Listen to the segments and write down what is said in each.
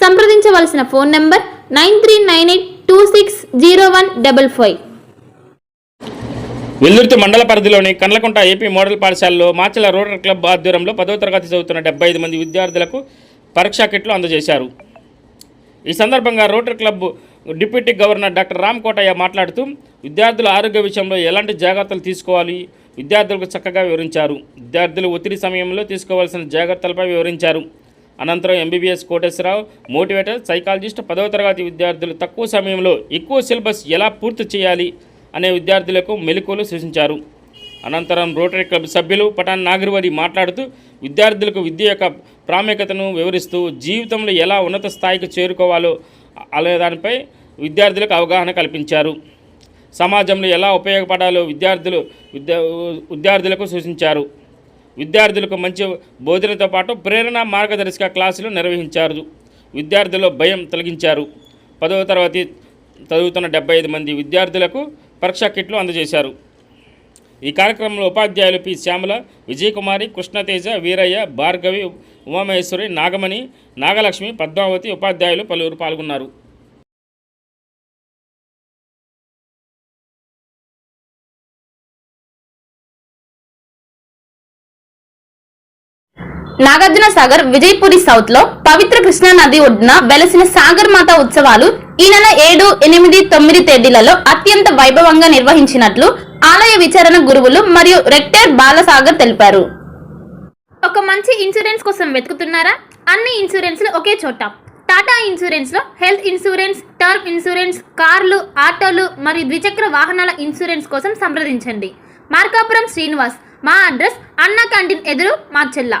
సంప్రదించవలసిన phone number nine three nine eight two six zero one double five. Vellurthi మండల పరిధిలోని Kandlakunta AP model పాఠశాలలో Macherla rotary club ఆధ్వర్యంలో పదో తరగతి చదువుతున్న డెబ్బై ఐదు మంది విద్యార్థులకు పరీక్షా కిట్లు అందజేశారు. ఈ సందర్భంగా rotary club deputy governor doctor Ram Kotaiah మాట్లాడుతూ విద్యార్థుల ఆరోగ్య విషయంలో ఎలాంటి జాగ్రత్తలు తీసుకోవాలి? విద్యార్థులకు చక్కగా వివరించారు. విద్యార్థులు ఒత్తిడి సమయంలో తీసుకోవాల్సిన జాగ్రత్తలపై వివరించారు. అనంతరం ఎంబీబీఎస్ కోటేశ్వరరావు మోటివేటర్ సైకాలజిస్ట్ పదవ తరగతి విద్యార్థులు తక్కువ సమయంలో ఎక్కువ సిలబస్ ఎలా పూర్తి చేయాలి అనే విద్యార్థులకు మెలకువలు సూచించారు. అనంతరం రోటరీ క్లబ్ సభ్యులు పటాన్ నాగరివరి మాట్లాడుతూ విద్యార్థులకు విద్య యొక్క ప్రాముఖ్యతను వివరిస్తూ జీవితంలో ఎలా ఉన్నత స్థాయికి చేరుకోవాలో అనే దానిపై విద్యార్థులకు అవగాహన కల్పించారు. సమాజంలో ఎలా ఉపయోగపడాలో విద్యార్థులు విద్యా విద్యార్థులకు సూచించారు. విద్యార్థులకు మంచి బోధనతో పాటు ప్రేరణ మార్గదర్శక క్లాసులు నిర్వహించారు. విద్యార్థుల్లో భయం తొలగించారు. పదవ తరగతి చదువుతున్న డెబ్బై ఐదు మంది విద్యార్థులకు పరీక్షా కిట్లు అందజేశారు. ఈ కార్యక్రమంలో ఉపాధ్యాయులు పి. శ్యామల విజయకుమారి కృష్ణతేజ వీరయ్య భార్గవి ఉమామహేశ్వరి నాగమణి నాగలక్ష్మి పద్మావతి ఉపాధ్యాయులు పలువురు పాల్గొన్నారు. నాగార్జున సాగర్ విజయపురి సౌత్లో పవిత్ర కృష్ణా నది ఒడ్డున వెలసిన సాగర్ మాత ఉత్సవాలు ఈ నెల ఏడు ఎనిమిది తొమ్మిది తేదీలలో అత్యంత వైభవంగా నిర్వహించినట్లు ఆలయ విచారణ గురువులు మరియు రెక్టర్ బాలసాగర్ తెలిపారు. ఒక మంచి ఇన్సూరెన్స్ కోసం వెతుకుతున్నారా? అన్ని ఇన్సూరెన్స్లు ఒకే చోట. టాటా ఇన్సూరెన్స్లో హెల్త్ ఇన్సూరెన్స్ టర్మ్ ఇన్సూరెన్స్ కార్లు ఆటోలు మరియు ద్విచక్ర వాహనాల ఇన్సూరెన్స్ కోసం సంప్రదించండి. మార్కాపురం శ్రీనివాస్. మా అడ్రస్ అన్న క్యాంటీన్ ఎదురు మార్చెల్లా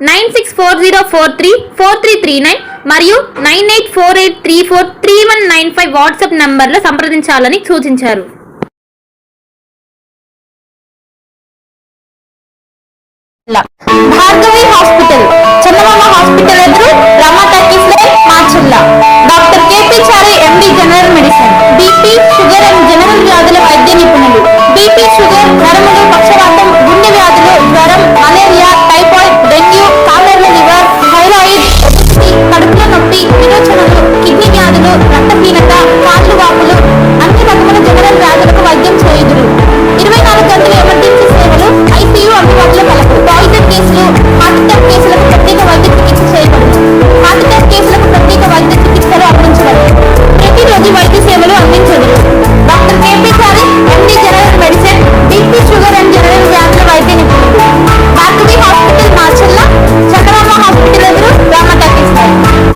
nine six four zero four three four three three nine మరియు nine eight four eight three four three one nine five WhatsApp నంబర్లో సంప్రదించాలని సూచించారు. భార్గవి హాస్పిటల్ చంద్రబాబు హాస్పిటల్ ఎదురు రమా టాకీస్ మా జిల్లా doctor KP Chari MD general medicine. BP sugar and general వ్యాధుల వైద్య నిపుణులు. BP sugar ధరములు